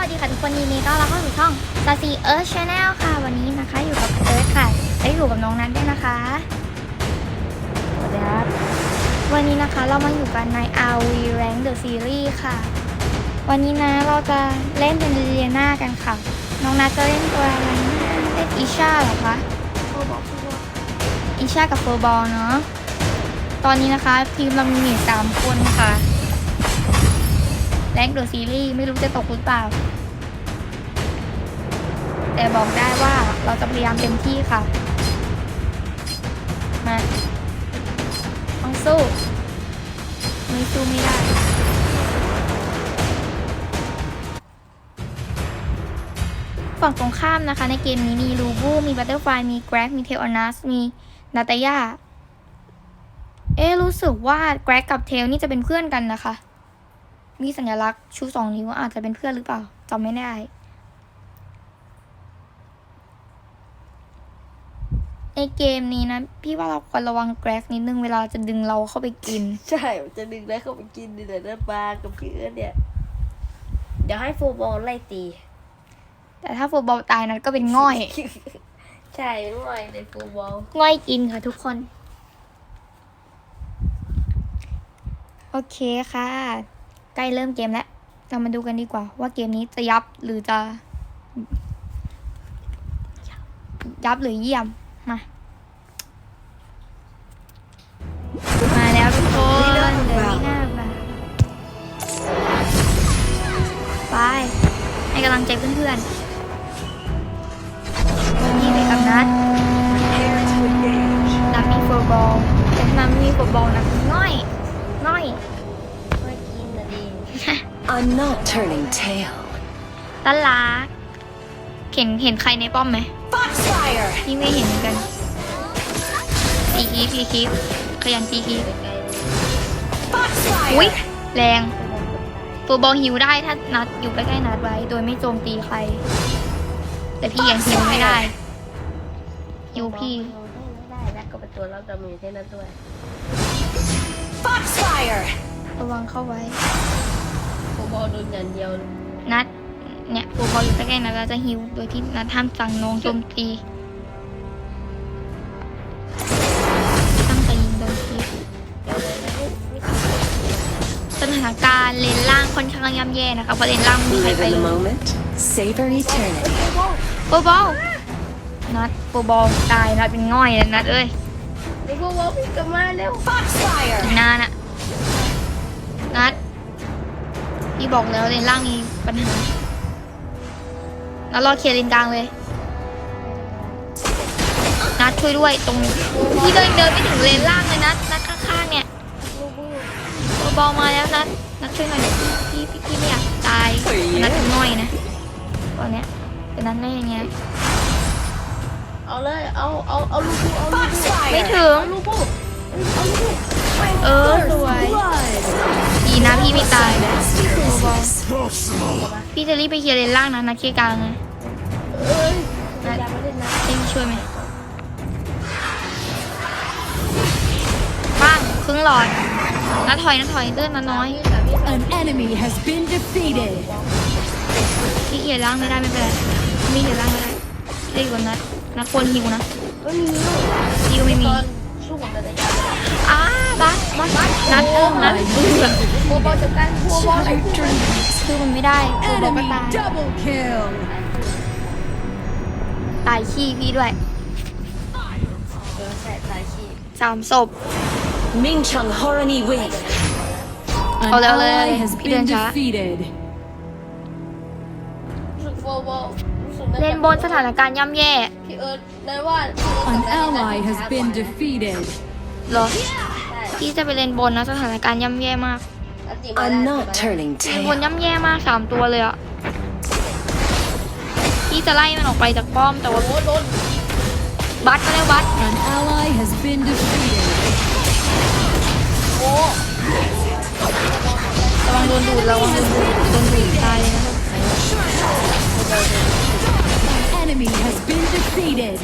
วัสดีค่ะทุกคนยินดีต้อนรับเข้าสู่ช่อง s a ซีเอิร์ธชาแนลค่ะวันนี้นะคะอยู่กับเอิร์ธค่ะและอยู่กับน้องนัทด้วยนะคะสวัสดีครับวันนี้นะคะเรามาอยู่กันใน RV Rank The Series ค่ะ วันนี้นะเราจะเล่นเป็นเรียนากันค่ะ น้องนัทจะเล่นตัวอะไรนะเล่นอิชาเหรอคะอิชากับเฟอร์บอลเนาะตอนนี้นะคะทีมเรามีสามคนค่ะ แรงเดอะซีรีส์ไม่รู้จะตกหรือเปล่า แต่บอกได้ว่าเราจะพยายามเต็มที่ค่ะ มาต้องสู้ไม่สู้ไม่ได้ฝั่งตรงข้ามนะคะ ในเกมนี้มีลูบูมีบัตเตอร์ไฟมีแกร็กมีเทลอนัสมีนาตายาเอ๊รู้สึกว่าแกร็กกับเทลนี่จะเป็นเพื่อนกันนะคะ มีสัญลักษณ์ชูสองนิ้วอาจจะเป็นเพื่อนหรือเปล่าจำไม่ได้ในเกมนี้นะ พี่ว่าเราควรระวังแกรกนิดนึงเวลาจะดึงเราเข้าไปกิน ใช่มันจะดึงแล้วเข้าไปกินดิเนื้อปลากับพี่เอิร์ธเนี่ย เดี๋ยวให้โฟบอลไล่ตี แต่ถ้าฟูตบอลตายนั้นก็เป็นง่อย ใช่ง่อยในโฟบอลง่อยกินค่ะทุกคน โอเคค่ะ ใกล้เริ่มเกมแล้ว เรามาดูกันดีกว่า ว่าเกมนี้จะยับหรือจะ ยับหรือเยี่ยม มา มาแล้วทุกคนเดินหน้ามาไป ให้กำลังใจเพื่อนๆนี่ไปกับนัดนัดมีโฟบอลแต่ถ้านัดมีโฟร์บอลนะง่อย I'm not turning tail. ตันลักเห็นเห็นใครในป้อมไหม Foxfire! พี่ไม่เห็นเหมือนกันตีคีฟตีคีฟขยันตีคีฟไกลๆเลย Foxfire! อุ้ยแรงโฟบอลคนตายตัวบอลฮิวได้ถ้านัดอยู่ใกล้ๆนัดไว้ โดยไม่โจมตีใคร แต่พี่ยังฮิวไม่ได้ฮิวพี่ไม่ได้แล้วก็เป็นตัวรับดาเมจให้นั่นด้วย Foxfire! ระวังเข้าไว้โฟ บอลโดนอย่างเดียวนัดเนี่ยตัวบอลอยู่ใกล้ๆนัดเราจะฮิวโดยที่นัดห้ามสั่งน้องโจมตีตั้งใจยิงโดนทีเดี๋ยวเลยนะไม่ไม่กินสถานการณ์เลนล่างค่อนข้างย่ำแย่นะคะเพราะเลนล่างไม่มีใคร Live ไป in เล the ย moment, savor eternity. โปบอลนัดโปบอลตายนัดเป็นง่อยเลยนัดเอ้ยเดี๋ยวโฟบอลพี่กลับมาเร็ว Foxfire! อีกนานอะนัด พี่บอกแล้วเลนล่างมีปัญหาแล้วรอเคลียร์เลนกลางเลยนัดช่วยด้วยตรงพี่เดินเดินไม่ถึงเลนล่างเลยนัดนัดข้างๆเนี่ยลูบูโปบอลมาแล้วนัดนัดช่วยหน่อยพี่พี่พี่ไม่อยากตายนัดเป็นง่อยนะตอนเนี้ยแต่นัดไม่อย่างเงี้ยเอาเลยเอาเอาเอาลูบูเอาลูบู Foxfire! ไม่ถึงเอาลูบูเอาลูบูเออสวยดี นะพี่ไม่ตายนะ Nasty business. พี่จะรีบไปเคลียร์เลนล่างนะนัดเคลียร์กลางนะเอ้ยอย่ามาเล่นนะให้พี่ช่วยไหมบ้างครึ่งหลอดนัดถอยนัดถอยเลื่อนมาน้อย An enemy has been defeated. พี่เคลียร์ล่างไม่ได้ไม่เป็นไรพี่เคลียร์ล่างไม่ได้พี่ได้อยู่กับนัดนัดควรฮิวนะ นัดเออนัดเบื่อโฟบอลจัดการโฟบอลคือมันไม่ได้คือบอกก็ Enemy ตาย double kill. ตายขี้พี่ด้วยเจอแสบสายขีดสามศพ Ming Chung Horany Wave. An Oh, no, no, ally no. has พี่ been เดินช้า defeated. รู้สึกโฟบอลรู้สึกเลนบนสถานการณ์ย่ำแย่ พี่เอิร์ธนายว่าพี่เอิร์ธ An กับนายน่า ally จะ has ช้ากว่า been นะ defeated. เหรอ ใช่พี่จะไปเลนบนนะสถานการณ์ย่ำแย่มากอันติมา I'm ได้ not turning เลนบน tail. ย่ำแย่มากสามตัวเลยอะพี่จะไล่มันออกไปจากป้อมแต่ว่าโอ้โหโดนบัสก็ได้บัส An ally has been defeated. โอ้ระวังโดนดูดระวังโดนดูดโดนดูดตายเลยนะ An enemy has been defeated.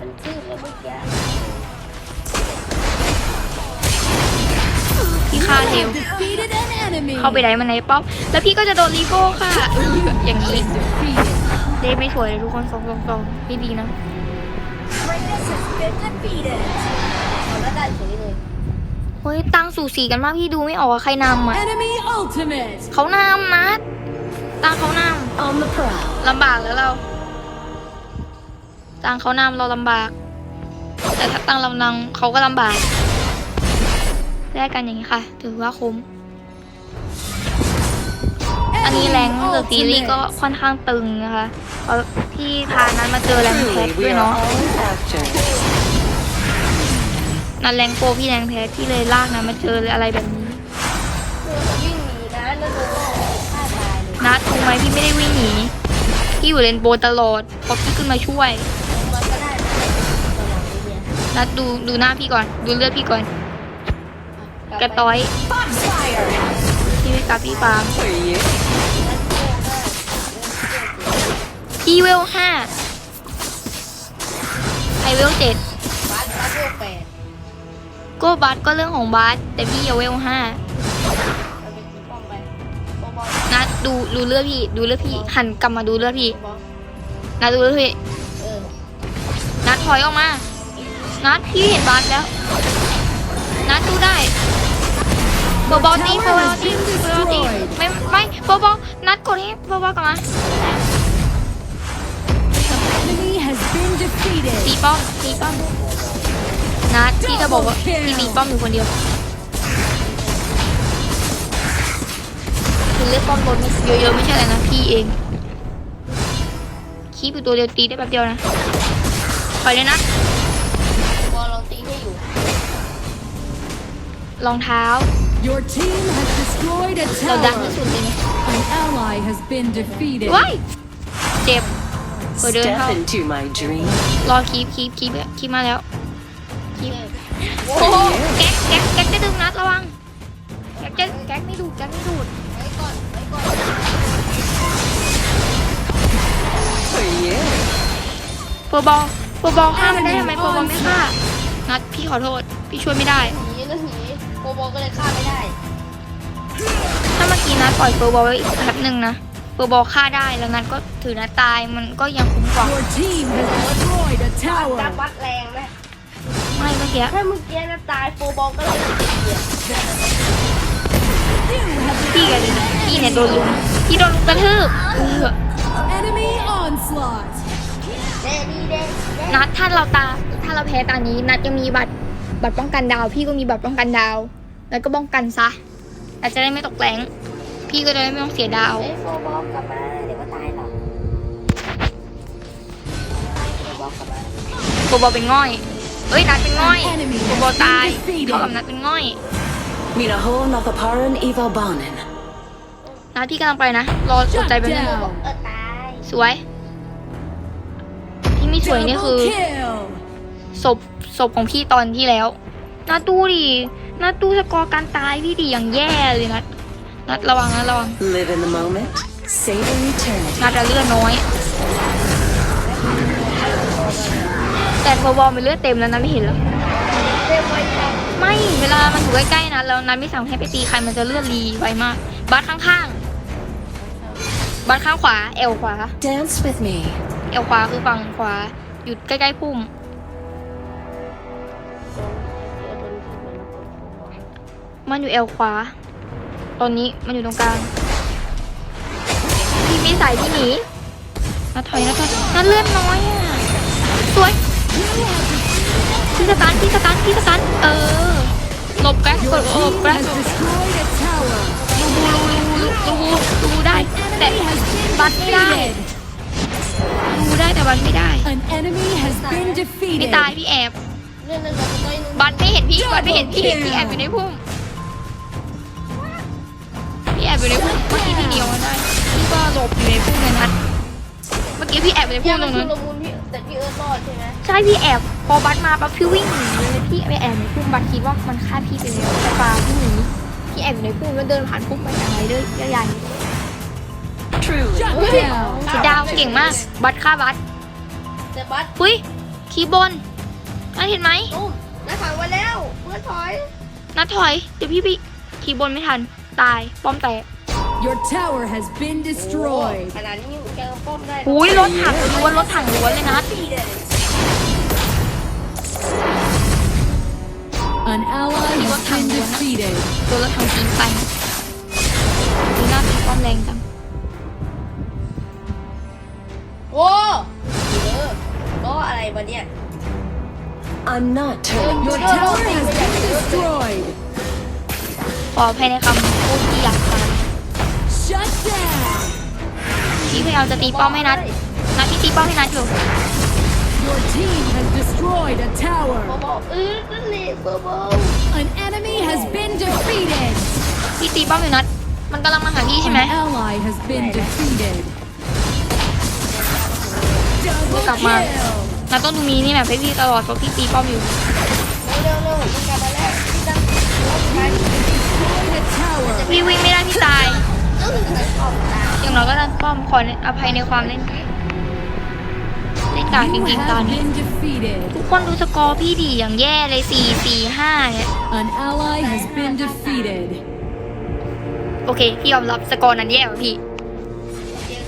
ไปไปเป็นชื่อแล้วเมื่อกี้ฆ่าเทล Defeated an enemy. เข้าไปได้มันในป้อมแล้วพี่ก็จะโดนลีโก้ค่ะเอออย่างนี้ Defeated. เดฟไม่สวยเลยทุกคนสองสองสองไม่ดีนะเอาแล้วได้เฉยเลยเฮ้ยตังสูสีกันมากพี่ดูไม่ออกว่าใครนำอะ Enemy ultimate. เขานำนะตังเขาน On the prowl. ำลำบากแล้วเรา ตังเขานำเราลำบาก แต่ถ้าตังเรานำเขาก็ลำบากแลกกันอย่างนี้ค่ะ ถือว่าคุ้ม อันนี้แรงเดอะซีรีส์ก็ค่อนข้างตึงนะคะเพราะที่พานั้นมาเจอแรงแพทด้วยเนาะนันแรงโปพี่แรงแพทพี่เลยลากนะมาเจออะไรแบบนี้นัดถูกไหมพี่ไม่ได้วิ่งหนีพี่อยู่เลนโบตลอดพอพี่ขึ้นมาช่วย นัดดูดูหน้าพี่ก่อน ดูเลือดพี่ก่อนกระต้อยพี่ไม่กลับพี่ปาล์มพี่เวลห้าไอเวลเจ็ดบ้านบ้านเลือกแปดก็บัสก็เรื่องของบัสแต่พี่อย่าเวลห้านัดดูดูเลือดพี่ ดูเลือดพี่ หันกลับมาดูเลือดพี่นัดดูเลือดพี่นัดถอยออกมา นัดพี่เห็นบัสแล้วนัดดูได้เบาๆตีเบาๆตีเบาๆตีไม่ไม่เบาๆนัดกดให้เบาๆกลับมา Enemy has been ตี defeated. ป้อมตีป้อมนัดพี่จะบอกว่าพี่ตีป้อมอยู่คนเดียวคือเลือกป้อมบนไม่เยอะๆไม่ใช่อะไรนะพี่เองคีบอยู่ตัวเดียวตีได้แป๊บเดียวนะถอยเลยนะ รองเท้า Your team has destroyed a เราดังที่ tower. สุดเลยนะ An ally has been defeated. ว้ายเจ็บเปิดเดิน Step เข้า into my dream. รอคีบคีบคีบคีบมาแล้วคีบโอ้โอ้โหโหแก๊กแก๊กแก๊กจะดึงนัดระวังแก๊กจะแก๊กไม่ดูดแก๊กไม่ดูดไว้ก่อนไว้ก่อน For you. โปรบอลโปรบอลฆ่ามันได้ทำไมโปรบอลไม่ฆ่านัดพี่ขอโทษ พี่ช่วยไม่ได้หนีแล้วหนี โปบอลก็เลยฆ่าไม่ได้ ถ้าเมื่อกี้นัดปล่อยโปรบอลไว้อีกแป๊บหนึ่งนะโปรบอลฆ่าได้แล้วนัดก็ถือนัดตายมันก็ยังคุ้มกว่า Your team has destroyed a จับ tower. วัดแรงไหมไม่เมื่อกี้ถ้าเมื่อกี้นะตายโปบอลก็เลยเสียพี่กันเลยพี่เนี่ยโดนลุมพี่โดนลุมกระทืบเออ Enemy onslaught. แดงดีแดงแดงนัดถ้าเราตาถ้าเราแพ้ตานี้ นัดยังมีบัตรบัตรป้องกันดาว พี่ก็มีบัตรป้องกันดาว แล้วก็ป้องกันซะอาจจะได้ไม่ตกแรงพี่ก็จะได้ไม่ต้องเสียดาวเอ้ยโปบอลกลับมาเดี๋ยวก็ตายหรอกโปบอลกลับมาโกบอลเป็นง่อยเอ้ยนัดเป็นง่อยโกบอลตายเท่ากับนัดเป็นง่อย Mina ho nakaparan iva banen. นัดพี่กำลังไปนะ รออดใจ Shut แป๊บนึง down. เออตายสวยพี่ไม่สวยนี่คือ Double kill. ศพศพของพี่ตอนที่แล้วนัดดูดิ นัดดูสกอร์การตายพี่ดิอย่างแย่เลยนัดนัดระวังนะระวัง Live in the moment. Savor eternity. นัดจะเลือดน้อย แต่พอบอลมันเลือดเต็มแล้วนะไม่เห็นแล้วเต็มไว้จังไม่เวลามันอยู่ใกล้ๆนะแล้วนัดไม่สั่งให้ไปตีใครมันจะเลือดรีไวมาก บัสข้างๆ บัสข้างขวาเอวขวา Dance with me. เอวขวาคือฝั่งขวาอยู่ใกล้ๆพุ่ม มันอยู่เอวขวา ตอนนี้มันอยู่ตรงกลาง พี่ม่ใส่พี่หนีนัดถอยนัดถอยนัดเลื่อนน้อยอะ สวย พี่สตันพี่สตันพี่สตันเออหลบแกร็กก Your ดหลบแกร็ก has destroyed a tower. ลูบูลูลูลูลูบูได้ แต่บัตไม่ได้ defeated. ลูได้แต่บัตไม่ได้ไม่ตายพี่แอบเรื่องนั้นเราจะต้องบัตไม่เห็นพี่บัตไม่เห็นพี่พี่แอบอยู่ในพุ่ม อบอยู่ในพุ่มเมื่อกี้พี่เหนียวมาได้พี่ก็หลบอยู่ในพุ่มเลยนัดเมื่อกี้พี่แอบอยู่ในพี่พุ่มตมัรนงชุนั้นลมุนพี่แต่พี่เอิร์ธรอดใช่ไหมใช่พี่แอบพอบัตมาปั๊บพี่วิ่งหนีเลยพี่ไปแอบในพุ่มบัตคิดว่ามันฆ่าพี่ไปแล้วแต่ปลาพี่หนีพี่แอบอยู่ในพุ่มแล้วเดินผ่านพุ่มไปอย่างไรเด้อใหญ่ Truly. Shut เฮ้ย down. สีดาวเก่งมาก บัตฆ่าบัตแต่บัสหุยคีย์บนนัดเห็นไหมตุ้มน้าถอยมาแล้วเพื่อนถอยนัดถอยเดี๋ยวพี่ไปขี่บนไม่ทัน ตาย ป้อมแตก Your tower has been โอ้ destroyed. ขนาดนี้แกก็ป้อมได้หุยรถถังล้วนรถถังล้วนเลยนะ An ally has been defeated. โดนรถถังยิงไปดูหน้าตีป้อมแรงจัง โอ้เออก็อะไรวะเนี่ย I'm not turning. Your tower has been destroyed. ขอภายในคำพูดที่อยากฟัง Shut down. พี่พยายามจะตีป้อมให้นัดนัดพี่ตีป้อมให้นัดอยู่ Your team has destroyed a โบ tower. บอกเออนั่นแหละโบบอก An enemy has been defeated. พี่ตีป้อมอยู่นัด มันกำลังมาหาพี่ใช่ An ไหม ally has been defeated. กลับ Double มา kill. นัดต้องดูมีนี่แบบให้พี่ตลอดเพราะพี่ตีป้อมอยู่เร็วๆเร็วๆมันกลับมาแล้วพี่ตั้ง พี่วิ่งไม่ได้พี่ตายก็คือตั้งป้อมตามอย่างน้อยก็ดันป้อมขออภัยในความเล่นเล่นกากจ You ริงๆตอน have นี้ been defeated. ทุกคนดูสกอร์พี่ดีอย่างแย่เลยสี่สี่ห้าเนี่ย An ally has been defeated. โอเค พี่ยอมรับสกอร์นั้นแย่กว่าพี่เจอ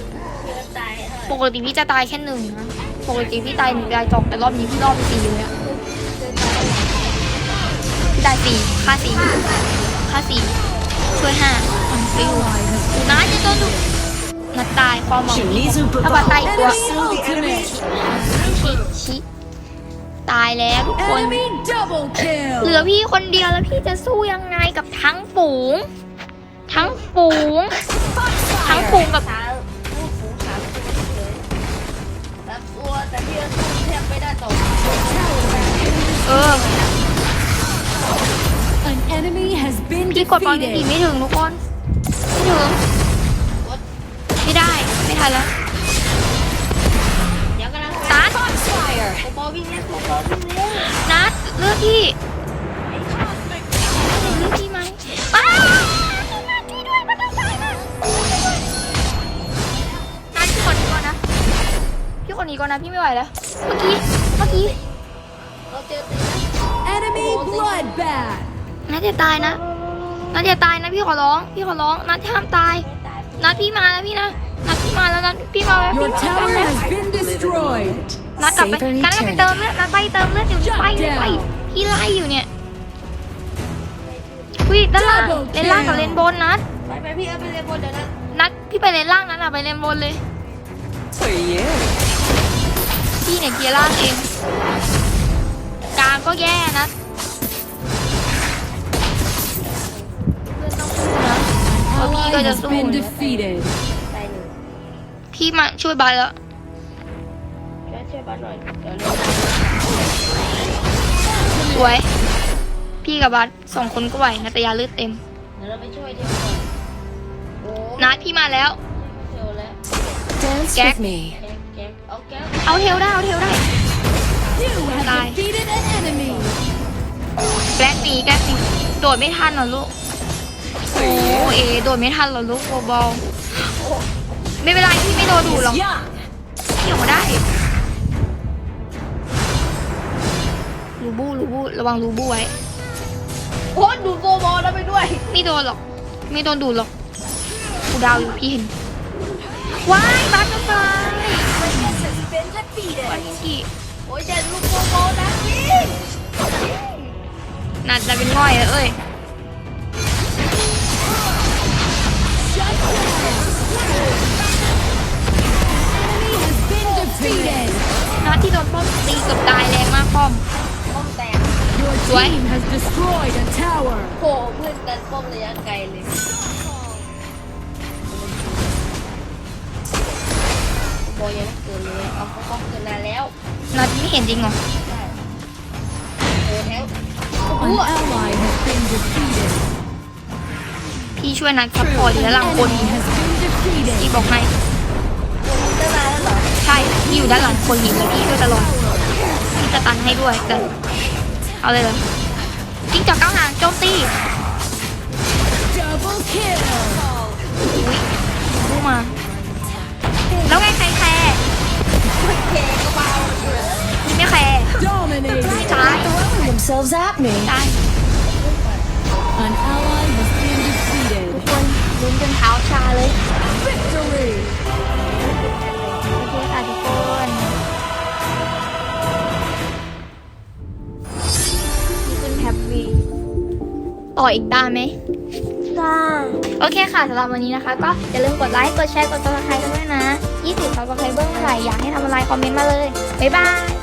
เจอตายเท่าไหร่ปกติพี่จะตายแค่หนึ่งนะ ปกติพี่ตายหนึ่งตายสองแต่รอบนี้พี่รอบไปสี่เลยอะพี่ตายสี่ค่าสี่ค่าสี่ ช่วยห้าอะไปอยู่ดูนะจะโดนดูนัดตายความหวัง Shinizu ถ้าบัตตายอีกตัว Enemy ultimate. ชิชิตายแล้วทุกคน Enemy double เหลือ kill. พี่คนเดียวแล้วพี่จะสู้ยังไงกับทั้งฝูง ทั้งฝูง ทั้งฝูงกับช้างพูดฝูงช้างตัวเลยแต่ตัวแต่พี่ก็สู้แทบไม่ได้ต่อเอ พี่กดบอลนี่ดี defeated. ไม่ถึงทุกคน ไม่ถึง ไม่ได้ ไม่ทันแล้วเดี๋ยวกำลังนัดโบบอวิ่งเล่นโบบอวิ่งเล่นนัดเลือกพี่เลือกพี่ไหมอ้าวนัดช่วยด้วยมันต้องตายนะนัดพี่คนนี้ก่อนนะ พี่คนนี้ก่อนนะพี่ไม่ไหวแล้ว เมื่อกี้ เมื่อกี้เราเจอตีนะ Enemy bloodbath. นัดจะตายนะนัดจะตายนะพี่ขอร้อง พี่ขอร้องนัดห้ามตาย นัดพี่มาแล้วพี่นะ นัดพี่มาแล้วนัดพี่มาแล้ว Your พี่มา tower แล้ว has been destroyed. นัดกลับไป Savor นัดกลับไปเติมเลือดนัดไปเติมเลือดอยู่ Shut ไปไป down พี่ไล่อยู่เนี่ยอุ้ยด้านล่าง Double เลนล่างกับ kill เลนบนนัดไปไปพี่เอาไปเลยบนเดี๋ยวนะนัดพี่ไปเลนล่างนัดอะไปเลนบนเลย For you. พี่เนี่ยเกียร์ล่างเองกลางก็แย่นะ Ally Okay, you guys has are been so- defeated. ตายหนึ่งพี่มาช่วยบายแล้ว ช่วยช่วยบ้านหน่อยเดี๋ยวเร็วสวย พี่กับบัสสองคนก็ไหวนะแต่ยาเลือดเต็ม เดี๋ยวเราไปช่วยเทียวก่อนโอ้นัดพี่มาแล้ว เทียวแล้ว Dance Jack. with me. แก๊กแก๊กเอาแก๊กเอาเทลได้ เอาเทลได้ You have Die. defeated an enemy. แกล้งหนีแกล้งหนีโดดไม่ทันเหรอลูก โอ้เอโดดไม่ทันเหรอลูกโบอลไม่เป็นไรพี่ไม่โดนดูดหรอก Young. เกี่ยวมาได้ลูบูลูบูระวังลูบูไว้โอ้ดูโบบอแล้วไปด้วยไม่โดนหรอก ไม่โดนดูดหรอกกูดาวอยู่พี่เห็นว้ายบัตเตอร์ไฟวันนี้ที่โอ้ยอย่าลูกโบบอนะพี่นัดจะเป็นง่อยแล้วเอ้ย นัดที่โดนป้อมตีเกือบตายแรงมากป้อมป้อมแตก Your What? team has destroyed a tower. โผเพื่อนกันป้อมระยะไกลเลยโบยังไม่เกินเลยเอาเขาป้อมเกินนานแล้วนัดไม่เห็นจริงเหรอใช่โอ้แล้ว An ally has been defeated. พี่ช่วยนัดซัพพอร์ตอยู่แล้วหลังคน Enemy has been พี่ defeated. บอกให้คนตั้งนานแล้วเหรอใช่พี่อยู่ด้านหลังคนหินแล้วพี่ช่วยตลอดพี่จะตันให้ด้วยแต่เอาเลยเลยจิ้งจอกเก้าหางโจมตี Double kill. อุ้ยรู้มา แล้วไงใครแคร์เคก็เบาพี่ไม่แคร์ Dominating. ตาย Throwing themselves at me. ตาย An ally has จนเท้าชาเลย Victory! โอเคค่ะทุกคน นี่ขึ้นแท็บวีต่ออีกตาไหม จ้าโอเคค่ะสำหรับวันนี้นะคะ ก็อย่าลืมกดไลค์ กดแชร์ กด subscribe กันด้วยนะ 20 subscribe เบื้องเท่าไหร่อยากให้ทำอะไรคอมเมนต์มาเลย บ๊ายบาย